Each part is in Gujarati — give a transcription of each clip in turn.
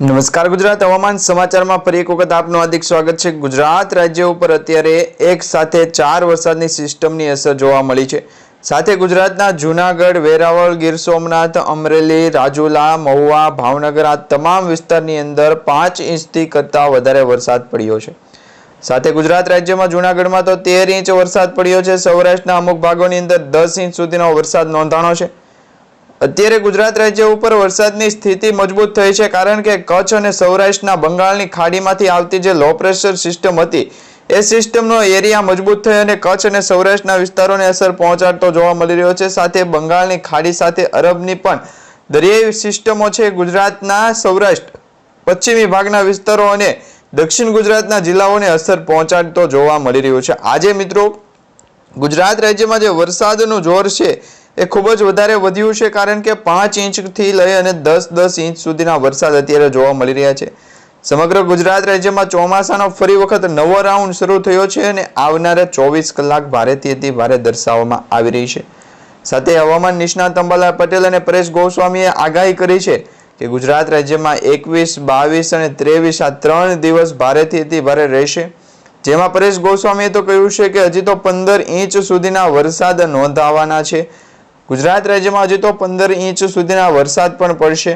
નમસ્કાર ગુજરાત, હવામાન સમાચારમાં ફરી એક વખત આપનું હાર્દિક સ્વાગત છે. ગુજરાત રાજ્ય ઉપર અત્યારે એક સાથે ચાર વરસાદની સિસ્ટમની અસર જોવા મળી છે. સાથે ગુજરાતના જૂનાગઢ, વેરાવળ, ગીર સોમનાથ, અમરેલી, રાજુલા, મહુવા, ભાવનગર આ તમામ વિસ્તારની અંદર પાંચ ઇંચથી કરતાં વધારે વરસાદ પડ્યો છે. સાથે ગુજરાત રાજ્યમાં જૂનાગઢમાં તો તેર ઇંચ વરસાદ પડ્યો છે. સૌરાષ્ટ્રના અમુક ભાગોની અંદર દસ ઇંચ સુધીનો વરસાદ નોંધાણો છે. અત્યારે ગુજરાત રાજ્ય ઉપર વરસાદની સ્થિતિ મજબૂત થઈ છે કારણ કે કચ્છ અને સૌરાષ્ટ્રના બંગાળની ખાડીમાંથી આવતી જે લો પ્રેશર સિસ્ટમ હતી, એ સિસ્ટમનો એરિયા મજબૂત થઈ અને કચ્છ અને સૌરાષ્ટ્રના વિસ્તારોને અસર પહોંચાડતો જોવા મળી રહ્યો છે. સાથે બંગાળની ખાડી સાથે અરબની પણ દરિયાઈ સિસ્ટમો છે. ગુજરાતના સૌરાષ્ટ્ર, પશ્ચિમી ભાગના વિસ્તારો અને દક્ષિણ ગુજરાતના જિલ્લાઓને અસર પહોંચાડતો જોવા મળી રહ્યો છે. આજે મિત્રો, ગુજરાત રાજ્યમાં જે વરસાદનું જોર છે એ ખૂબ જ વધારે વધ્યું છે કારણ કે પાંચ ઇંચથી લઈ અને દસ દસ ઇંચ સુધીના વરસાદ અત્યારે જોવા મળી રહ્યા છે. સમગ્ર ગુજરાત રાજ્યમાં ચોમાસાનો ફરી વખત નવો રાઉન્ડ શરૂ થયો છે અને આવનારા ચોવીસ કલાક ભારેથી ભારે દર્શાવવામાં આવી રહી છે. સાથે હવામાન નિષ્ણાત અંબાલાલ પટેલ અને પરેશ ગોસ્વામીએ આગાહી કરી છે કે ગુજરાત રાજ્યમાં એકવીસ, બાવીસ અને ત્રેવીસ આ ત્રણ દિવસ ભારેથી અતિ ભારે રહેશે. જેમાં પરેશ ગોસ્વામીએ તો કહ્યું છે કે હજી તો પંદર ઇંચ સુધીના વરસાદ નોંધાવાના છે. ગુજરાત રાજ્યમાં હજી તો પંદર ઇંચ સુધીના વરસાદ પણ પડશે.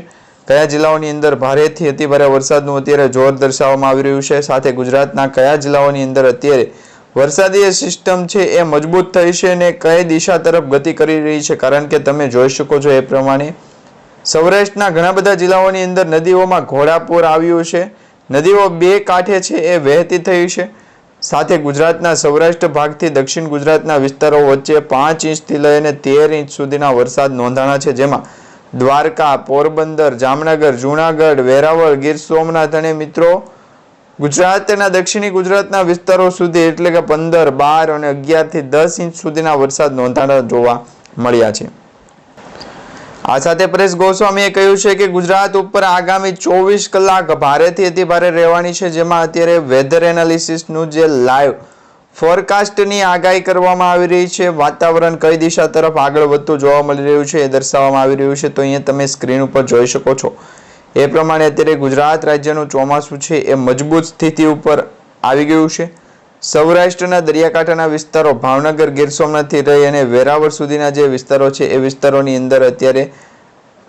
કયા જિલ્લાઓની અંદર ભારેથી અતિભારે વરસાદનું અત્યારે જોર દર્શાવવામાં આવી રહ્યું છે? સાથે ગુજરાતના કયા જિલ્લાઓની અંદર અત્યારે વરસાદી સિસ્ટમ છે એ મજબૂત થઈ છે અને કઈ દિશા તરફ ગતિ કરી રહી છે? કારણ કે તમે જોઈ શકો છો એ પ્રમાણે સૌરાષ્ટ્રના ઘણા બધા જિલ્લાઓની અંદર નદીઓમાં ઘોડાપૂર આવ્યું છે. નદીઓ બે કાંઠે છે એ વહેતી થઈ છે. સાથે ગુજરાતના સૌરાષ્ટ્ર ભાગથી દક્ષિણ ગુજરાતના વિસ્તારો વચ્ચે પાંચ ઇંચથી લઈને તેર ઇંચ સુધીના વરસાદ નોંધાણા છે, જેમાં દ્વારકા, પોરબંદર, જામનગર, જૂનાગઢ, વેરાવળ, ગીર સોમનાથ અને મિત્રો ગુજરાતના દક્ષિણી ગુજરાતના વિસ્તારો સુધી એટલે કે પંદર, બાર અને અગિયારથી દસ ઇંચ સુધીના વરસાદ નોંધાણા જોવા મળ્યા છે. આ સાથે પરેશ ગોસ્વામીએ કહ્યું છે કે ગુજરાત ઉપર આગામી ચોવીસ કલાક ભારેથી અતિ ભારે રહેવાની છે, જેમાં અત્યારે વેધર એનાલિસિસનું જે લાઈવ ફોરકાસ્ટની આગાહી કરવામાં આવી રહી છે, વાતાવરણ કઈ દિશા તરફ આગળ વધતું જોવા મળી રહ્યું છે એ દર્શાવવામાં આવી રહ્યું છે, તો અહીંયા તમે સ્ક્રીન ઉપર જોઈ શકો છો. એ પ્રમાણે અત્યારે ગુજરાત રાજ્યનું ચોમાસું છે, એ મજબૂત સ્થિતિ ઉપર આવી ગયું છે. સૌરાષ્ટ્રના દરિયાકાંઠાના વિસ્તારો ભાવનગર, ગીર સોમનાથથી રહી અને વેરાવળ સુધીના જે વિસ્તારો છે, એ વિસ્તારોની અંદર અત્યારે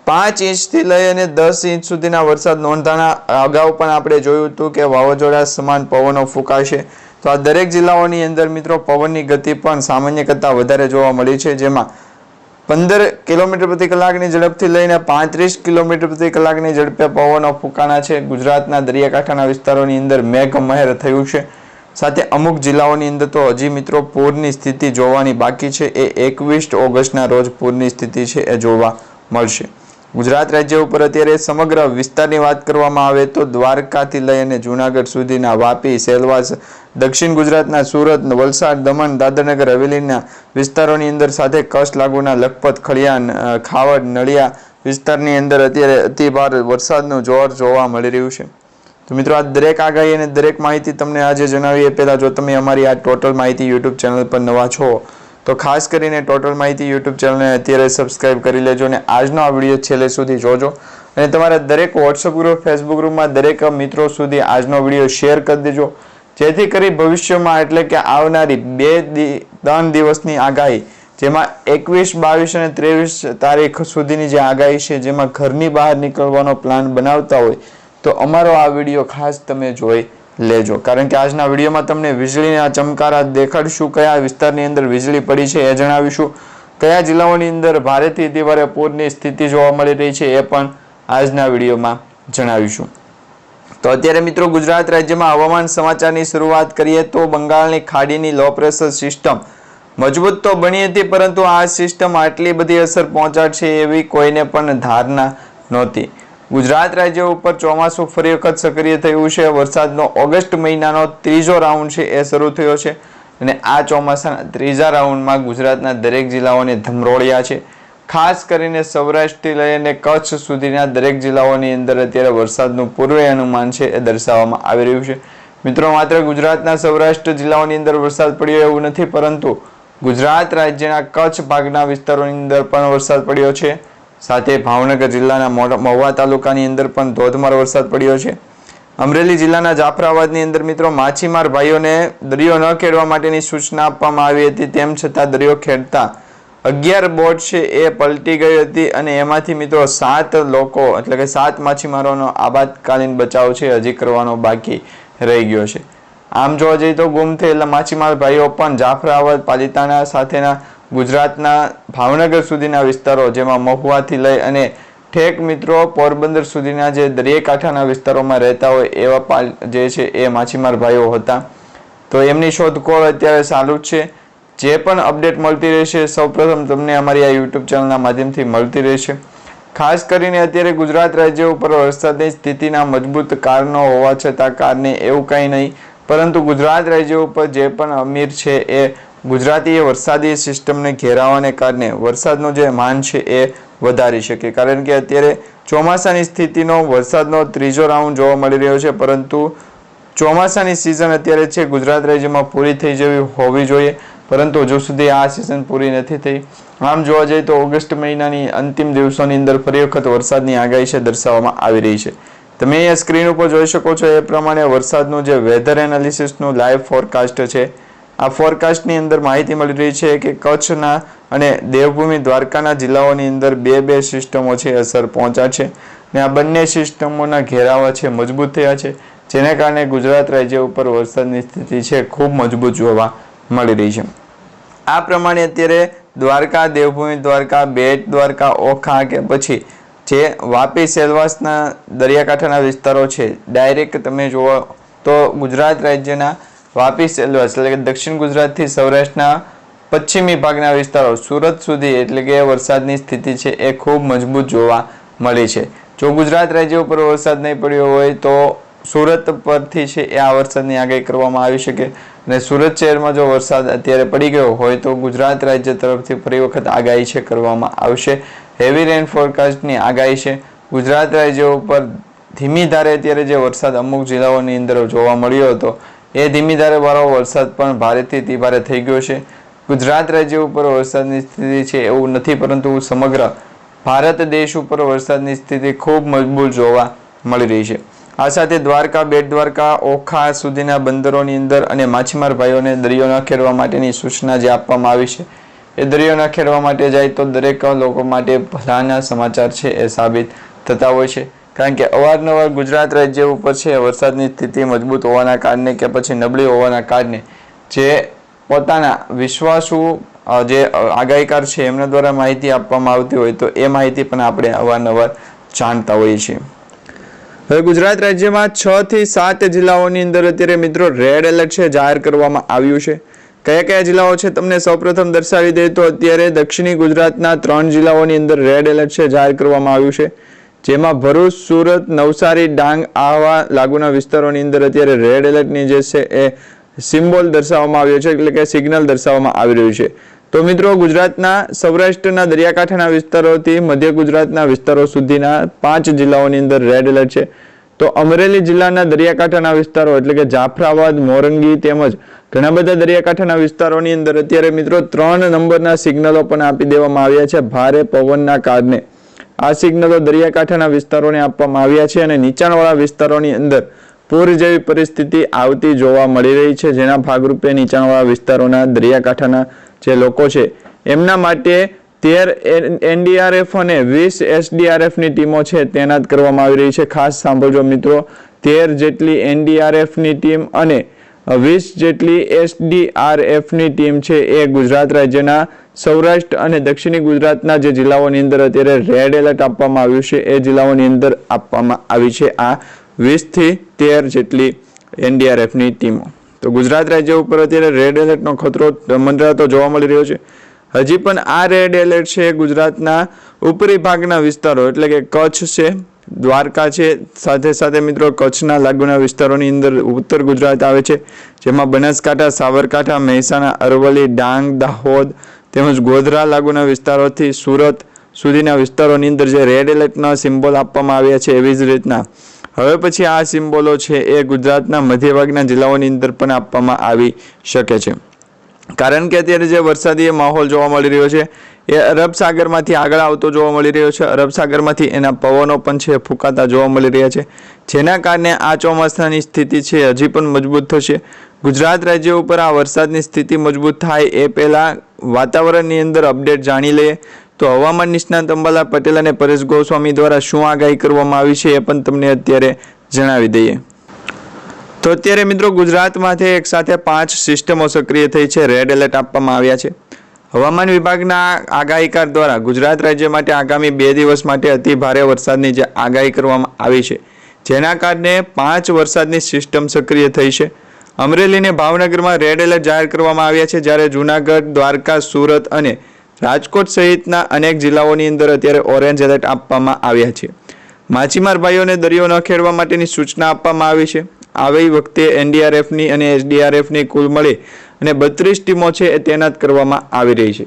પાંચ ઇંચથી લઈ અને દસ ઇંચ સુધીના વરસાદ નોંધાણા અગાઉ પણ આપણે જોયું હતું કે વાવાઝોડા સમાન પવનો ફૂંકાશે. તો આ દરેક જિલ્લાઓની અંદર મિત્રો પવનની ગતિ પણ સામાન્ય કરતાં વધારે જોવા મળી છે, જેમાં પંદર કિલોમીટર પ્રતિ કલાકની ઝડપથી લઈને પાંત્રીસ કિલોમીટર પ્રતિ કલાકની ઝડપે પવનો ફૂંકાણા છે. ગુજરાતના દરિયાકાંઠાના વિસ્તારોની અંદર મેઘમહેર થયું છે. સાથે અમુક જિલ્લાઓની અંદર તો હજી મિત્રો પૂરની સ્થિતિ જોવાની બાકી છે. એ એકવીસ ઓગસ્ટના રોજ પૂરની સ્થિતિ છે એ જોવા મળશે. ગુજરાત રાજ્ય ઉપર અત્યારે સમગ્ર વિસ્તારની વાત કરવામાં આવે તો દ્વારકાથી લઈ અને જૂનાગઢ સુધીના વાપી, સેલવાસ, દક્ષિણ ગુજરાતના સુરત, વલસાડ, દમણ, દાદરનગર, હવેલીના વિસ્તારોની અંદર સાથે કચ્છ લાગુના લખપત ખડિયા ખાવડ, નળિયા વિસ્તારની અંદર અત્યારે અતિભાર વરસાદનું જોર જોવા મળી રહ્યું છે. તો મિત્રો આ દરેક આગાહી અને દરેક માહિતી તમને આજે જણાવી એ પહેલાં જો તમે અમારી આ ટોટલ માહિતી યુટ્યુબ ચેનલ પર નવા છો, તો ખાસ કરીને ટોટલ માહિતી યુટ્યુબ ચેનલને અત્યારે સબસ્ક્રાઇબ કરી લેજો અને આજનો આ વીડિયો છેલ્લે સુધી જોજો. અને તમારા દરેક વોટ્સઅપ ગ્રુપ ફેસબુક ગ્રુપમાં દરેક મિત્રો સુધી આજનો વીડિયો શેર કરી દેજો. જેથી કરી ભવિષ્યમાં એટલે કે આવનારી બે ત્રણ દિવસની આગાહી, જેમાં એકવીસ, બાવીસ અને ત્રેવીસ તારીખ સુધીની જે આગાહી છે, જેમાં ઘરની બહાર નીકળવાનો પ્લાન બનાવતા હોય તો અમારો આ વીડિયો ખાસ તમે જોઈ લેજો. કારણ કે આજના વિડીયોમાં તમને વીજળીના ચમકારા દેખાડશું, કયા વિસ્તારની અંદર વીજળી પડી છે એ જણાવીશું. કયા જિલ્લાઓની અંદર ભારેથી અતિભારે પૂરની સ્થિતિ જોવા મળી રહી છે એ પણ આજના વિડીયોમાં જણાવીશું. તો અત્યારે મિત્રો ગુજરાત રાજ્યમાં હવામાન સમાચારની શરૂઆત કરીએ તો બંગાળની ખાડીની લો પ્રેશર સિસ્ટમ મજબૂત તો બની હતી, પરંતુ આ સિસ્ટમ આટલી બધી અસર પહોંચાડશે એવી કોઈને પણ ધારણા નહોતી. ગુજરાત રાજ્ય ઉપર ચોમાસું ફરી વખત સક્રિય થયું છે. વરસાદનો ઓગસ્ટ મહિનાનો ત્રીજો રાઉન્ડ છે એ શરૂ થયો છે અને આ ચોમાસાના ત્રીજા રાઉન્ડમાં ગુજરાતના દરેક જિલ્લાઓને ધમરોળ્યા છે. ખાસ કરીને સૌરાષ્ટ્રથી લઈને કચ્છ સુધીના દરેક જિલ્લાઓની અંદર અત્યારે વરસાદનું પૂર્વે અનુમાન છે એ દર્શાવવામાં આવી રહ્યું છે. મિત્રો, માત્ર ગુજરાતના સૌરાષ્ટ્ર જિલ્લાઓની અંદર વરસાદ પડ્યો એવું નથી, પરંતુ ગુજરાત રાજ્યના કચ્છ ભાગના વિસ્તારોની અંદર પણ વરસાદ પડ્યો છે. સાથે ભાવનગર જિલ્લાના મહુવા તાલુકાની અંદર પણ ધોધમાર વરસાદ પડ્યો છે. અમરેલી જિલ્લાના જાફરાબાદની અંદર મિત્રો માછીમાર ભાઈઓને દરિયો ન ખેડવા માટેની સૂચના આપવામાં આવી હતી, તેમ છતાં દરિયો ખેડતા અગિયાર બોટ છે એ પલટી ગઈ હતી અને એમાંથી મિત્રો સાત લોકો, એટલે કે સાત માછીમારોનો આપાતકાલીન બચાવ છે, હજી કરવાનો બાકી રહી ગયો છે. આમ જોવા જઈએ તો ગુમ થયેલા માછીમાર ભાઈઓ પણ જાફરાબાદ પાલિતાણા સાથેના ગુજરાતના ભાવનગર સુધીના વિસ્તારો જેમાં મહુવાથી લઈ અને ઠેક મિત્રો પોરબંદર સુધીના જે દરિયાકાંઠાના વિસ્તારોમાં રહેતા હોય એવા જે છે એ માછીમાર ભાઈઓ હતા. તો એમની શોધખોળ અત્યારે ચાલુ જ છે. જે પણ અપડેટ મળતી રહેશે સૌપ્રથમ તમને અમારી આ યુટ્યુબ ચેનલના માધ્યમથી મળતી રહેશે. ખાસ કરીને અત્યારે ગુજરાત રાજ્ય ઉપર વરસાદની સ્થિતિના મજબૂત કારણો હોવા છતાં કારણે એવું કંઈ નહીં. પરંતુ ગુજરાત રાજ્ય ઉપર જે પણ અમીર છે એ ગુજરાતી વરસાદી સિસ્ટમને ઘેરાવાને કારણે વરસાદનું જે માન છે એ વધારી શકે. કારણ કે અત્યારે ચોમાસાની સ્થિતિનો વરસાદનો ત્રીજો રાઉન્ડ જોવા મળી રહ્યો છે, પરંતુ ચોમાસાની સિઝન અત્યારે છે ગુજરાત રાજ્યમાં પૂરી થઈ જવી હોવી જોઈએ. પરંતુ હજુ સુધી આ સિઝન પૂરી નથી થઈ. આમ જોવા જઈએ તો ઓગસ્ટ મહિનાની અંતિમ દિવસોની અંદર ફરી વખત વરસાદની આગાહી છે દર્શાવવામાં આવી રહી છે. તમે અહીંયા સ્ક્રીન ઉપર જોઈ શકો છો એ પ્રમાણે વરસાદનું જે વેધર એનાલિસિસનું લાઈવ ફોરકાસ્ટ છે આ ફોરકાસ્ટની અંદર માહિતી મળી રહી છે કે કચ્છના અને દેવભૂમિ દ્વારકાના જિલ્લાઓની અંદર બે બે સિસ્ટમો છે, અસર પહોંચ્યા છે ને આ બંને સિસ્ટમોના ઘેરાવા છે, મજબૂત થયા છે, જેને કારણે ગુજરાત રાજ્ય ઉપર વરસાદની સ્થિતિ છે, ખૂબ મજબૂત જોવા મળી રહી છે. આ પ્રમાણે અત્યારે દ્વારકા, દેવભૂમિ દ્વારકા, બેટ દ્વારકા, ઓખા કે પછી જે વાપી, સેલવાસના દરિયાકાંઠાના વિસ્તારો છે, ડાયરેક્ટ તમે જુઓ તો ગુજરાત રાજ્યના વાપી સેલવાસ એટલે કે દક્ષિણ ગુજરાતથી સૌરાષ્ટ્રના પશ્ચિમી ભાગના વિસ્તારો સુરત સુધી એટલે કે વરસાદની સ્થિતિ છે એ ખૂબ મજબૂત જોવા મળી છે. જો ગુજરાત રાજ્ય ઉપર વરસાદ નહીં પડ્યો હોય તો સુરત પરથી છે એ આ વરસાદની આગાહી કરવામાં આવી શકે. અને સુરત શહેરમાં જો વરસાદ અત્યારે પડી ગયો હોય તો ગુજરાત રાજ્ય તરફથી ફરી વખત આગાહી છે કરવામાં આવશે. હેવી રેન ફોરકાસ્ટની આગાહી છે. ગુજરાત રાજ્ય ઉપર ધીમી ધારે અત્યારે જે વરસાદ અમુક જિલ્લાઓની અંદર જોવા મળ્યો હતો એ ધીમી ધારે વાળો વરસાદ પણ ભારેથી અતિભારે થઈ ગયો છે. ગુજરાત રાજ્ય ઉપર વરસાદની સ્થિતિ છે એવું નથી, પરંતુ સમગ્ર ભારત દેશ ઉપર વરસાદની સ્થિતિ ખૂબ મજબૂત જોવા મળી રહી છે. આ સાથે દ્વારકા બેટ દ્વારકા ઓખા સુધીના બંદરોની અંદર અને માછીમાર ભાઈઓને દરિયો ન ખેડવા માટેની સૂચના જે આપવામાં આવી છે, એ દરિયો ન ખેડવા માટે જાય તો દરેક લોકો માટે ભલાના સમાચાર છે એ સાબિત થતા હોય છે. કારણ કે અવારનવાર ગુજરાત રાજ્ય ઉપર છે, વરસાદની સ્થિતિ મજબૂત હોવાના કારણે કે પછી નબળી હોવાના કારણે જે પોતાના વિશ્વાસુ જે આગાહીકાર છે, એમના દ્વારા માહિતી આપવામાં આવતી હોય તો એ માહિતી પણ આપણે અવારનવાર જાણતા હોઈએ છીએ. હવે ગુજરાત રાજ્યમાં છ થી સાત જિલ્લાઓની અંદર અત્યારે મિત્રો રેડ એલર્ટ છે, જાહેર કરવામાં આવ્યું છે. કયા કયા જિલ્લાઓ છે તમને સૌપ્રથમ દર્શાવી દે તો અત્યારે દક્ષિણી ગુજરાતના ત્રણ જિલ્લાઓની અંદર રેડ એલર્ટ છે, જાહેર કરવામાં આવ્યું છે. જેમાં ભરૂચ, સુરત, નવસારી, ડાંગ આવા લાગુના વિસ્તારોની અંદર અત્યારે રેડ એલર્ટની જે છે એ સિમ્બોલ દર્શાવવામાં આવ્યો છે, એટલે કે સિગ્નલ દર્શાવવામાં આવી રહ્યું છે. તો મિત્રો, ગુજરાતના સૌરાષ્ટ્રના દરિયાકાંઠાના વિસ્તારોથી મધ્ય ગુજરાતના વિસ્તારો સુધીના પાંચ જિલ્લાઓની અંદર રેડ એલર્ટ છે. તો અમરેલી જિલ્લાના દરિયાકાંઠાના વિસ્તારો એટલે કે જાફરાબાદ, મોરંગી તેમજ ઘણા બધા દરિયાકાંઠાના વિસ્તારોની અંદર અત્યારે મિત્રો ત્રણ નંબરના સિગ્નલો પણ આપી દેવામાં આવ્યા છે, ભારે પવનના કારણે. આ સિગ્નલો દરિયાકાંઠાના વિસ્તારોને આપવામાં આવ્યા છે અને નીચાણવાળા વિસ્તારોની અંદર પૂર જેવી પરિસ્થિતિ આવતી જોવા મળી રહી છે, જેના ભાગરૂપે નીચાણવાળા વિસ્તારોના દરિયાકાંઠાના જે લોકો છે, એમના માટે તેર એનડીઆરએફ અને વીસ એસડીઆરએફની ટીમો છે, તૈનાત કરવામાં આવી રહી છે. ખાસ સાંભળજો મિત્રો, તેર જેટલી એનડીઆરએફની ટીમ અને વીસ જેટલી એસડીઆરએફની ટીમ છે, એ ગુજરાત રાજ્યના સૌરાષ્ટ્ર અને દક્ષિણી ગુજરાતના જે જિલ્લાઓની અંદર અત્યારે રેડ એલર્ટ આપવામાં આવ્યું છે, એ જિલ્લાઓની અંદર આપવામાં આવી છે આ વીસથી તેર જેટલી એનડીઆરએફની ટીમો. તો ગુજરાત રાજ્ય ઉપર અત્યારે રેડ એલર્ટનો ખતરો મંડરાતો જોવા મળી રહ્યો છે. હજી પણ આ રેડ એલર્ટ છે ગુજરાતના ઉપરી ભાગના વિસ્તારો, એટલે કે કચ્છ છે, દ્વારકા છે, સાથે સાથે મિત્રો કચ્છના લાગુના વિસ્તારોની અંદર ઉત્તર ગુજરાત આવે છે, જેમાં બનાસકાંઠા, સાબરકાંઠા, મહેસાણા, અરવલ્લી, ડાંગ, દાહોદ તેમજ ગોધરા લાગુના વિસ્તારોથી સુરત સુધીના વિસ્તારોની અંદર જે રેડ એલર્ટના સિમ્બોલ આપવામાં આવ્યા છે એવી જ રીતના. હવે પછી આ સિમ્બોલો છે એ ગુજરાતના મધ્યભાગના જિલ્લાઓની અંદર પણ આપવામાં આવી શકે છે. કારણ કે અત્યારે જે વરસાદી માહોલ જોવા મળી રહ્યો છે, એ અરબ સાગરમાંથી આગળ આવતો જોવા મળી રહ્યો છે. અરબ સાગરમાંથી એના પવનો પણ છે, ફૂંકાતા જોવા મળી રહ્યા છે. જેના કારણે આ ચોમાસાની સ્થિતિ છે, હજી પણ મજબૂત થશે. ગુજરાત રાજ્ય ઉપર આ વરસાદની સ્થિતિ મજબૂત થાય એ પહેલાં વાતાવરણની અંદર અપડેટ જાણી લઈએ તો હવામાન નિષ્ણાત અંબાલા પટેલ અને પરેશ ગોસ્વામી દ્વારા શું આગાહી કરવામાં આવી છે એ પણ તમને અત્યારે જણાવી દઈએ. તો અત્યારે મિત્રો ગુજરાતમાંથી એક સાથે પાંચ સિસ્ટમો સક્રિય થઈ છે. રેડ એલર્ટ આપવામાં આવ્યા છે. હવામાન વિભાગના આગાહીકાર દ્વારા ગુજરાત રાજ્ય માટે આગામી બે દિવસ માટે અતિ ભારે વરસાદની જે આગાહી કરવામાં આવી છે. જેના કારણે પાંચ વરસાદની સિસ્ટમ સક્રિય થઈ છે. અમરેલી અને ભાવનગરમાં રેડ એલર્ટ જાહેર કરવામાં આવ્યા છે, જ્યારે જૂનાગઢ, દ્વારકા, સુરત અને રાજકોટ સહિતના અનેક જિલ્લાઓની અંદર અત્યારે ઓરેન્જ એલર્ટ આપવામાં આવ્યા છે. માછીમાર ભાઈઓને દરિયો ન ખેડવા માટેની સૂચના આપવામાં આવી છે. આવી વખતે એનડીઆરએફની અને એસડીઆરએફની કુલ મળી અને બત્રીસ ટીમો છે એ તૈનાત કરવામાં આવી રહી છે.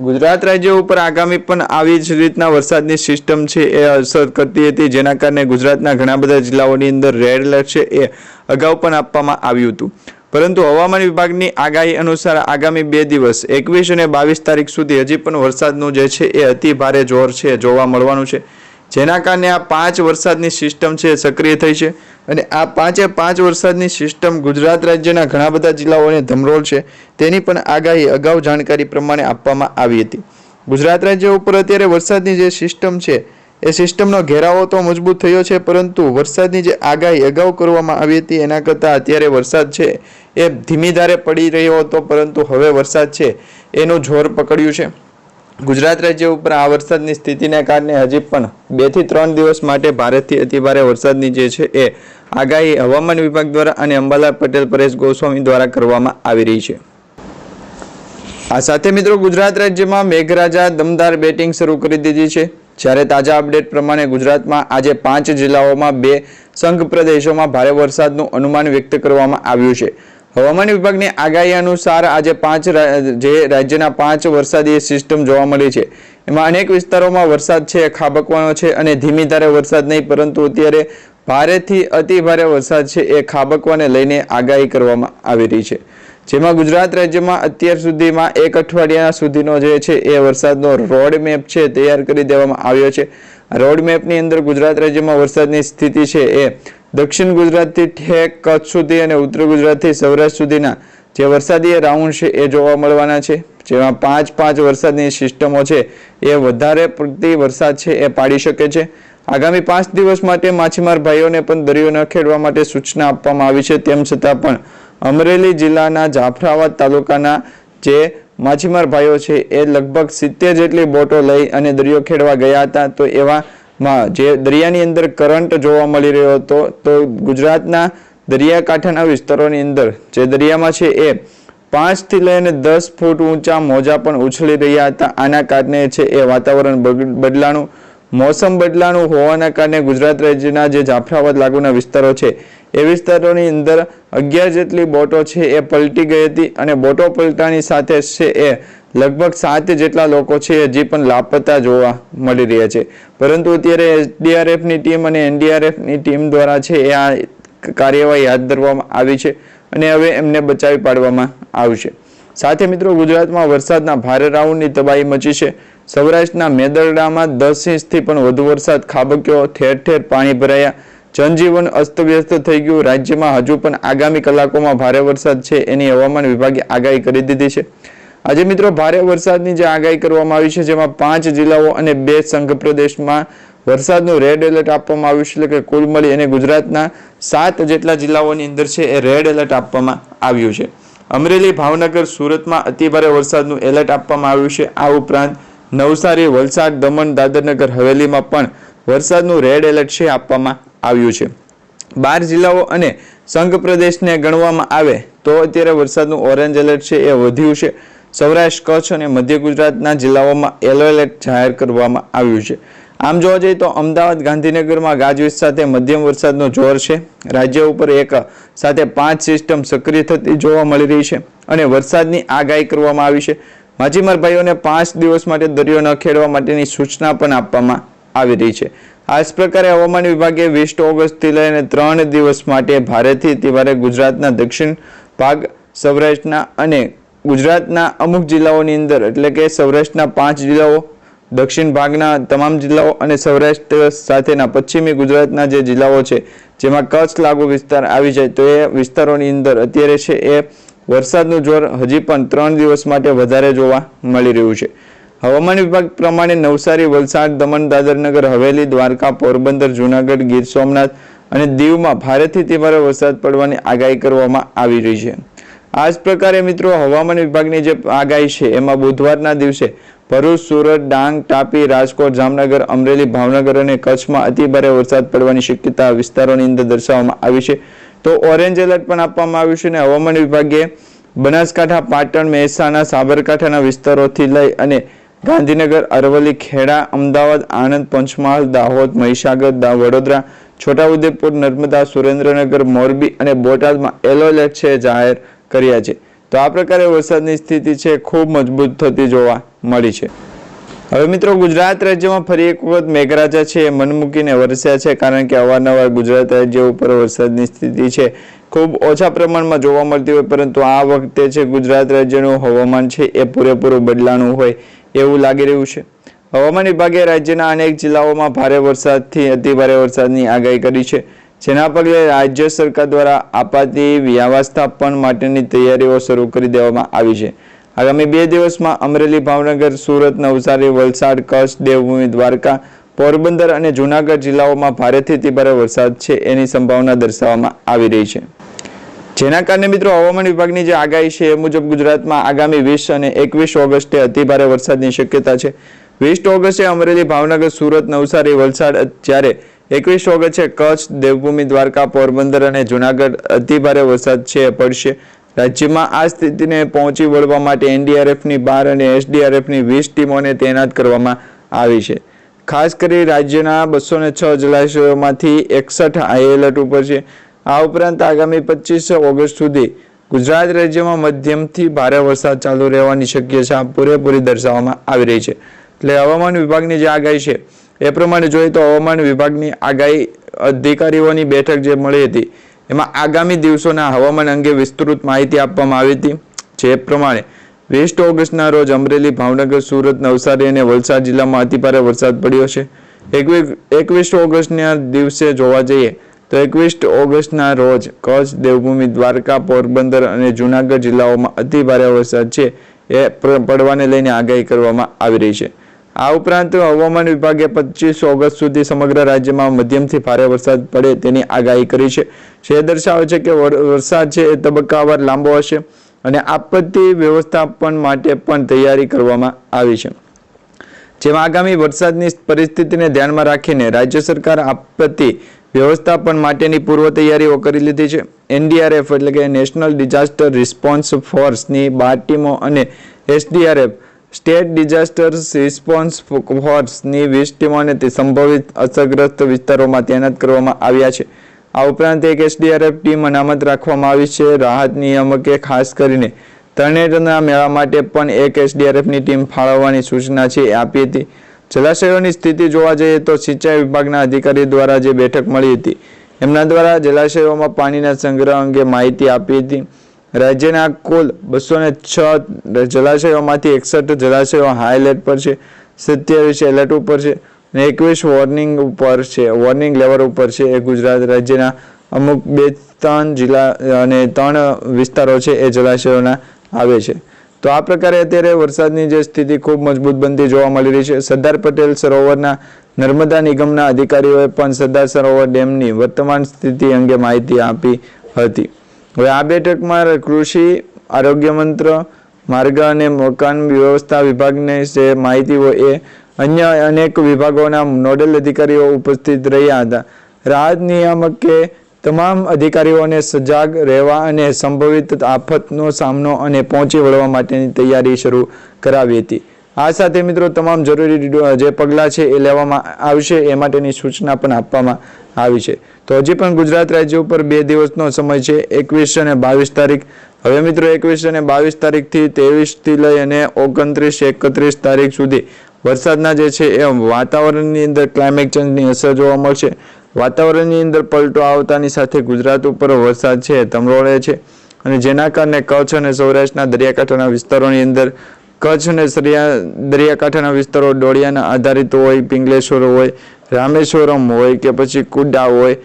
ગુજરાત રાજ્ય ઉપર આગામી પણ આવી જ રીતના વરસાદની સિસ્ટમ છે, એ અસર કરતી હતી. જેના કારણે ગુજરાતના ઘણા બધા જિલ્લાઓની અંદર રેડ એલર્ટ છે, એ અગાઉ પણ આપવામાં આવ્યું હતું. પરંતુ હવામાન વિભાગની આગાહી અનુસાર આગામી બે દિવસ, એકવીસ અને બાવીસ તારીખ સુધી હજી પણ વરસાદનું જે છે, એ અતિ ભારે જોર છે, જોવા મળવાનું છે. જેના કારણે આ પાંચ વરસાદની સિસ્ટમ છે સક્રિય થઈ છે. અને આ પાંચે પાંચ વરસાદની સિસ્ટમ ગુજરાત રાજ્યના ઘણા બધા જિલ્લાઓને ધમરોળ છે. તેની પણ આગાહી અગાઉ જાણકારી પ્રમાણે આપવામાં આવી હતી. ગુજરાત રાજ્ય ઉપર અત્યારે વરસાદની જે સિસ્ટમ છે, એ સિસ્ટમનો ઘેરાવો તો મજબૂત થયો છે, પરંતુ વરસાદની જે આગાહી અગાઉ કરવામાં આવી હતી, એના કરતાં અત્યારે વરસાદ છે, એ ધીમી ધારે પડી રહ્યો હતો, પરંતુ હવે વરસાદ છે, એનું જોર પકડ્યું છે. ગુજરાત રાજ્ય ઉપર આ વરસાદની સ્થિતિને કારણે હજી પણ બેથી ત્રણ દિવસ માટે ભારેથી અતિભારે વરસાદની જે છે એ આગાહી હવામાન વિભાગ દ્વારા અને અંબાલાલ પટેલ, પરેશ ગોસ્વામી દ્વારા કરવામાં આવી રહી છે. આ સાથે મિત્રો ગુજરાત રાજ્યમાં મેઘરાજા દમદાર બેટિંગ શરૂ કરી દીધી છે. જ્યારે તાજા અપડેટ પ્રમાણે ગુજરાતમાં આજે પાંચ જિલ્લાઓમાં બે સંઘ પ્રદેશોમાં ભારે વરસાદનું અનુમાન વ્યક્ત કરવામાં આવ્યું છે. હવામાન વિભાગની આગાહી અનુસાર આજે પાંચ જે રાજ્યના પાંચ વરસાદી સિસ્ટમ જોવા મળી છે. એમાં અનેક વિસ્તારોમાં વરસાદ છે, ખાબકવાનો છે અને ધીમી ધારે વરસાદ નહીં, પરંતુ અત્યારે ભારેથી અતિ ભારે વરસાદ છે એ ખાબકવાને લઈને આગાહી કરવામાં આવી રહી છે. જેમાં ગુજરાત રાજ્યમાં અત્યાર સુધીમાં એક અઠવાડિયા સુધીનો જે છે એ વરસાદનો રોડ મેપ છે તૈયાર કરી દેવામાં આવ્યો છે. રોડ મેપની અંદર ગુજરાત રાજ્યમાં વરસાદની સ્થિતિ છે એ દક્ષિણ ગુજરાતથી ઠેક, કચ્છ સુધી અને ઉત્તર ગુજરાતથી સૌરાષ્ટ્ર સુધીના જે વરસાદી રાઉન્ડ છે એ જોવા મળવાના છે. જેમાં પાંચ પાંચ વરસાદની સિસ્ટમો છે એ વધારે પડતી વરસાદ છે એ પાડી શકે છે. આગામી પાંચ દિવસ માટે માછીમાર ભાઈઓને પણ દરિયો ન ખેડવા માટે સૂચના આપવામાં આવી છે. તેમ છતાં પણ અમરેલી જિલ્લાના જાફરાબાદ તાલુકાના જે માછીમાર ભાઈઓ છે એ લગભગ સિત્તેર જેટલી બોટો લઈ અને દરિયો ખેડવા ગયા હતા. તો એવામાં જે દરિયાની અંદર કરંટ જોવા મળી રહ્યો હતો, તો ગુજરાતના દરિયાકાંઠાના વિસ્તારોની અંદર, જે દરિયામાં છે એ પાંચથી લઈને દસ ફૂટ ઊંચા મોજા પણ ઉછળી રહ્યા હતા. આના કારણે છે એ વાતાવરણ બદલાણું, મોસમ બદલાણું હોવાના કારણે ગુજરાત રાજ્યના જે જાફરાબાદ લાગુના વિસ્તારો છે, એ વિસ્તારોની અંદર અગિયાર જેટલી બોટો છે એ પલટી ગઈ હતી અને બોટો પલટાની સાથે છે એ લગભગ સાત જેટલા લોકો છે હજી પણ લાપતા જોવા મળી રહ્યા છે. પરંતુ અત્યારે એસડીઆરએફની ટીમ અને એનડીઆરએફની ટીમ દ્વારા છે એ આ કાર્યવાહી હાથ ધરવામાં આવી છે અને હવે એમને બચાવી પાડવામાં આવશે. સાથે મિત્રો ગુજરાતમાં વરસાદના ભારે રાઉન્ડની તબાહી મચી છે. સૌરાષ્ટ્રના મેદરડામાં દસ ઇંચથી પણ વધુ વરસાદ ખાબક્યો, ઠેર ઠેર પાણી ભરાયા. જનજીવન અસ્તવ્યસ્ત થઈ ગયું. રાજ્યમાં હજુ પણ આગામી કલાકોમાં ભારે વરસાદ છે એની હવામાન વિભાગે આગાહી કરી દીધી છે. આજે મિત્રો ભારે વરસાદની જે આગાહી કરવામાં આવી છે, જેમાં પાંચ જિલ્લાઓ અને બે સંઘ પ્રદેશમાં વરસાદનું રેડ એલર્ટ આપવામાં આવ્યું છે, એટલે કે કુલ મળી અને ગુજરાતના સાત જેટલા જિલ્લાઓની અંદર છે, એ રેડ એલર્ટ આપવામાં આવ્યું છે. અમરેલી, ભાવનગર, સુરતમાં અતિભારે વરસાદનું એલર્ટ આપવામાં આવ્યું છે. આ ઉપરાંત નવસારી, વલસાડ, દમણ, દાદરનગર, હવેલીમાં પણ વરસાદનું રેડ એલર્ટ છે, આપવામાં આવ્યું છે. બાર જિલ્લાઓ અને સંઘ પ્રદેશને ગણવામાં આવે તો અત્યારે વરસાદનું ઓરેન્જ એલર્ટ છે, એ વધ્યું છે. સૌરાષ્ટ્ર, કચ્છ અને મધ્ય ગુજરાતના જિલ્લાઓમાં યલો એલર્ટ જાહેર કરવામાં આવ્યું છે. આમ જોવા જઈએ તો અમદાવાદ, ગાંધીનગરમાં ગાજવીજ સાથે મધ્યમ વરસાદનો જોર છે. રાજ્ય ઉપર એક સાથે પાંચ સિસ્ટમ સક્રિય થતી જોવા મળી રહી છે અને વરસાદની આગાહી કરવામાં આવી છે. માછીમાર ભાઈઓને પાંચ દિવસ માટે દરિયો ન ખેડવા માટેની સૂચના પણ આપવામાં આવી રહી છે. આ પ્રકારે હવામાન વિભાગે વીસ ઓગસ્ટથી લઈને ત્રણ દિવસ માટે ભારેથી અતિભારે ગુજરાતના દક્ષિણ ભાગ, સૌરાષ્ટ્રના અને ગુજરાતના અમુક જિલ્લાઓની અંદર, એટલે કે સૌરાષ્ટ્રના પાંચ જિલ્લાઓ, દક્ષિણ ભાગના તમામ જિલ્લાઓ અને સૌરાષ્ટ્ર સાથેના પશ્ચિમી ગુજરાતના જે જિલ્લાઓ છે, જેમાં કચ્છ લાગુ વિસ્તાર આવી જાય, તો એ વિસ્તારોની અંદર અત્યારે છે એ વરસાદનું જોર હજી પણ ત્રણ દિવસ માટે વધારે જોવા મળી રહ્યું છે. હવામાન વિભાગ પ્રમાણે નવસારી, વલસાડ, દમણ, દાદરનગર, હવેલી, દ્વારકા, પોરબંદર, જૂનાગઢ, ગીર સોમનાથ અને દીવમાં ભારેથી તીવ્ર વરસાદ પડવાની આગાહી કરવામાં આવી રહી છે. આ પ્રકારે મિત્રો હવામાન વિભાગની જે આગાહી છે, એમાં બુધવારના દિવસે ભરૂચ, સુરત, ડાંગ, તાપી, રાજકોટ, જામનગર, અમરેલી, ભાવનગર અને કચ્છમાં અતિભારે વરસાદ પડવાની શક્યતા વિસ્તારોની અંદર દર્શાવવામાં આવી છે. તો ઓરેન્જ એલર્ટ પણ આપવામાં આવ્યું છે અને હવામાન વિભાગે બનાસકાંઠા, પાટણ, મહેસાણા, સાબરકાંઠાના વિસ્તારોથી લઈ અને ગાંધીનગર, અરવલ્લી, ખેડા, અમદાવાદ, આણંદ, પંચમહાલ, દાહોદ, મહીસાગર વડોદરા, છોટાઉદેપુર, નર્મદા, સુરેન્દ્રનગર, મોરબી અને બોટાદમાં એલો એલર્ટ છે જાહેર કર્યા છે. તો આ પ્રકારે વરસાદની સ્થિતિ છે, ખૂબ મજબૂત થતી જોવા મળી છે. હવે મિત્રો, ગુજરાત રાજ્યમાં ફરી એક વખત મેઘરાજા છે, એ મન મૂકીને વરસ્યા છે, કારણ કે અવારનવાર ગુજરાત રાજ્ય ઉપર વરસાદની સ્થિતિ છે. ખૂબ ઓછા પ્રમાણમાં જોવા મળતી હોય, પરંતુ આ વખતે છે ગુજરાત રાજ્યનું હવામાન છે, એ પૂરેપૂરું બદલાનું હોય એવું લાગી રહ્યું છે. હવામાન વિભાગે રાજ્યના અનેક જિલ્લાઓમાં ભારે વરસાદથી અતિભારે વરસાદની આગાહી કરી છે. જેના પગલે રાજ્ય સરકાર દ્વારા આપાતી વ્યવસ્થાપન માટેની તૈયારીઓ શરૂ કરી દેવામાં આવી છે. આગામી બે દિવસમાં અમરેલી, ભાવનગર, સુરત, નવસારી, વલસાડ, કચ્છ, દેવભૂમિ, દ્વારકા, પોરબંદર અને જૂનાગઢ જિલ્લાઓમાં ભારેથી અતિભારે વરસાદ છે એની સંભાવના દર્શાવવામાં આવી રહી છે. જેના કારણે મિત્રો હવામાન વિભાગની જે આગાહી છે એ મુજબ ગુજરાતમાં આગામી વીસ અને એકવીસ ઓગસ્ટે અતિભારે વરસાદની શક્યતા છે. વીસ ઓગસ્ટે અમરેલી, ભાવનગર, સુરત, નવસારી, વલસાડ જ્યારે એકવીસ ઓગસ્ટે કચ્છ, દેવભૂમિ, દ્વારકા, પોરબંદર અને જૂનાગઢ અતિભારે વરસાદ છે, પડશે. રાજ્યમાં આ સ્થિતિને પહોંચી વળવા માટે એનડીઆરએફની બાર અને એસડીઆરએફની વીસ ટીમોને તૈનાત કરવામાં આવી છે. ખાસ કરી રાજ્યના બસો ને છ જલાશયોમાંથી એકસઠ હાઈ એલર્ટ ઉપર છે. આ ઉપરાંત આગામી પચીસ ઓગસ્ટ સુધી ગુજરાત રાજ્યમાં મધ્યમથી ભારે વરસાદ ચાલુ રહેવાની શક્યતા પૂરેપૂરી દર્શાવવામાં આવી રહી છે. એટલે હવામાન વિભાગની જે આગાહી છે એ પ્રમાણે જોઈએ તો હવામાન વિભાગની આગાહી અધિકારીઓની બેઠક જે મળી હતી, એમાં આગામી દિવસોના હવામાન અંગે વિસ્તૃત માહિતી આપવામાં આવી હતી. જે પ્રમાણે વીસ ઓગસ્ટના રોજ અમરેલી, ભાવનગર, સુરત, નવસારી અને વલસાડ જિલ્લામાં અતિભારે વરસાદ પડ્યો છે. એકવીસ ઓગસ્ટના દિવસે જોવા જઈએ તો એકવીસ ઓગસ્ટના રોજ કચ્છ, દેવભૂમિ, દ્વારકા, પોરબંદર અને જૂનાગઢ જિલ્લાઓમાં અતિભારે વરસાદ છે એ પડવાને લઈને આગાહી કરવામાં આવી રહી છે. આ ઉપરાંત હવામાન વિભાગે પચીસ ઓગસ્ટ સુધી સમગ્ર રાજ્યમાં મધ્યમથી ભારે વરસાદ પડે તેની આગાહી કરી છે. જે દર્શાવે છે કે વરસાદ છે એ તબક્કાવાર લાંબો હશે અને આપત્તિ વ્યવસ્થાપન માટે પણ તૈયારી કરવામાં આવી છે. જેમાં આગામી વરસાદની પરિસ્થિતિને ધ્યાનમાં રાખીને રાજ્ય સરકાર આપત્તિ વ્યવસ્થાપન માટેની પૂર્વ તૈયારીઓ કરી લીધી છે. એનડીઆરએફ એટલે કે નેશનલ ડિઝાસ્ટર રિસ્પોન્સ ફોર્સની બાર ટીમો અને એસડીઆરએફ સ્ટેટ ડિઝાસ્ટર રિસ્પોન્સ ફોર્સની વીસ ટીમોને તે સંભવિત અસરગ્રસ્ત વિસ્તારોમાં તૈનાત કરવામાં આવ્યા છે. આ ઉપરાંત એક એસડીઆરએફ ટીમ અનામત રાખવામાં આવી છે. રાહત નિયામકે ખાસ કરીને તરણેટના મેળા માટે પણ એક એસડીઆરએફની ટીમ ફાળવવાની સૂચના છે આપી હતી. જલાશયોની સ્થિતિ જોવા જઈએ તો સિંચાઈ વિભાગના અધિકારી દ્વારા જે બેઠક મળી હતી, એમના દ્વારા જલાશયોમાં પાણીના સંગ્રહ અંગે માહિતી આપી હતી. રાજ્યના કુલ બસો ને છ જલાશયોમાંથી એકસઠ જલાશયો હાઈ એલર્ટ પર છે, સત્યાવીસ એલર્ટ ઉપર છે અને એકવીસ વોર્નિંગ ઉપર છે. વોર્નિંગ લેવલ ઉપર છે એ ગુજરાત રાજ્યના અમુક બે ત્રણ જિલ્લા અને ત્રણ વિસ્તારો છે એ જલાશયોના આવે છે. તો આ પ્રકારે અત્યારે વરસાદની જે સ્થિતિ ખૂબ મજબૂત બનતી જોવા મળી રહી છે. સરદાર પટેલ સરોવરના નર્મદા નિગમના અધિકારીઓએ પણ સરદાર સરોવર ડેમની વર્તમાન સ્થિતિ અંગે માહિતી આપી હતી. હવે આ બેઠકમાં કૃષિ, આરોગ્ય મંત્ર, માર્ગ અને મકાન વ્યવસ્થા વિભાગની જે માહિતી હોય એ અન્ય અનેક વિભાગોના નોડલ અધિકારીઓ ઉપસ્થિત રહ્યા હતા. રાહત નિયામકે તમામ અધિકારીઓને સજાગ રહેવા અને સંભવિત આફતનો સામનો અને પહોંચી વળવા માટેની તૈયારી શરૂ કરાવી હતી. આ સાથે મિત્રો તમામ જરૂરી જે પગલાં છે એ લેવામાં આવશે, એ માટેની સૂચના પણ આપવામાં આવી છે. તો હજી પણ ગુજરાત રાજ્ય ઉપર બે દિવસનો સમય છે, એકવીસ અને બાવીસ તારીખ. હવે મિત્રો એકવીસ અને બાવીસ તારીખથી ત્રેવીસથી લઈ અને ઓગણત્રીસ એકત્રીસ તારીખ સુધી વરસાદના જે છે એ વાતાવરણની અંદર ક્લાઇમેટ ચેન્જની અસર જોવા મળશે. વાતાવરણની અંદર પલટો આવતાની સાથે ગુજરાત ઉપર વરસાદ છે તમરોળે છે અને જેના કારણે કચ્છ અને સૌરાષ્ટ્રના દરિયાકાંઠાના વિસ્તારોની અંદર કચ્છ અને દરિયાકાંઠાના વિસ્તારો ડોળિયાના આધારિત હોય, પિંગલેશ્વર હોય, રામેશ્વરમ હોય કે પછી કુડા હોય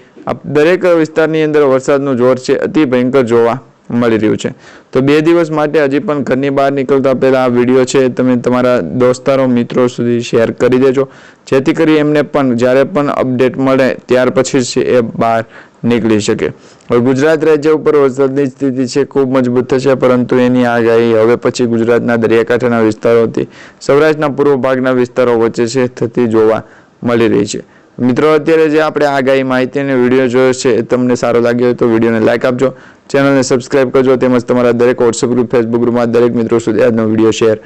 દરેક વિસ્તારની અંદર વરસાદનું જોર છે, અતિ ભયંકર જોવા મળી રહ્યું છે. તો બે દિવસ માટે હજી પણ ઘરની બહાર નીકળતા પહેલા આ વીડિયો છે, તમે તમારા દોસ્તારો, મિત્રો સુધી શેર કરી દેજો. જેથી કરી એમને પણ, જ્યારે પણ અપડેટ મળે, ત્યાર પછી જ એ બહાર નીકળી શકે. હવે ગુજરાત રાજ્ય ઉપર વરસાદની સ્થિતિ છે, ખૂબ મજબૂત થશે, પરંતુ એની આગાહી હવે પછી ગુજરાતના દરિયાકાંઠાના વિસ્તારોથી સૌરાષ્ટ્રના પૂર્વ ભાગના વિસ્તારો વચ્ચે છે, થતી જોવા મળી રહી છે. મિત્રો, અત્યારે જે આપણે આગાહી માહિતી અને વીડિયો જોયો છે એ તમને સારો લાગ્યો હોય તો વિડીયોને લાઇક આપજો. ચેનલને સબસ્ક્રાઇબ કરજો, તેમજ તમારા દરેક વોટ્સઅપ ગ્રુપ ફેસબુક ગ્રુપમાં દરેક મિત્રો સુધી આજનો વીડિયો શેર